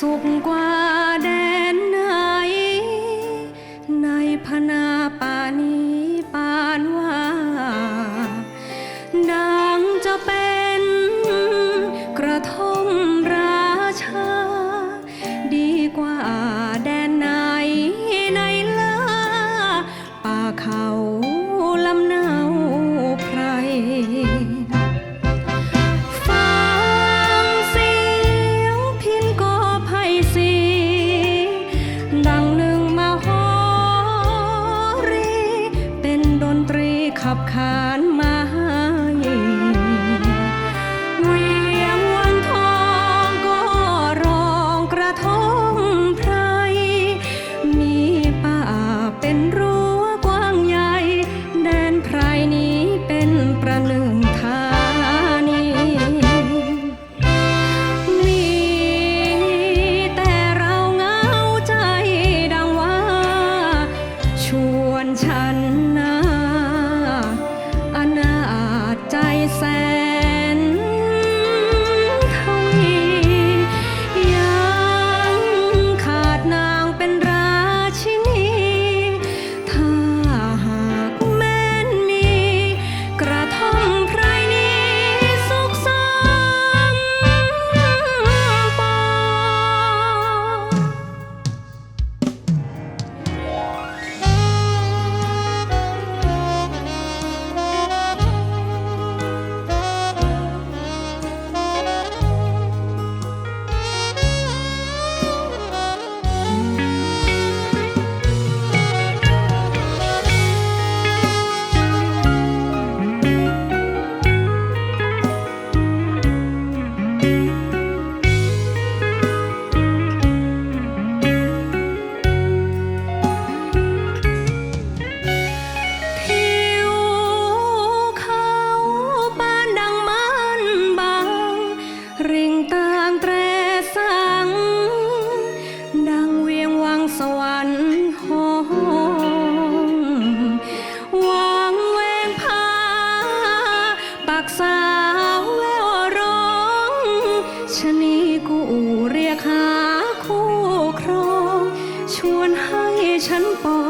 suốt qua. ขับขาย สวรรค์หองวางแวงพาปักสาวแววร้องชนีกูเรียกหาคู่ครอง ชวนให้ฉันปอ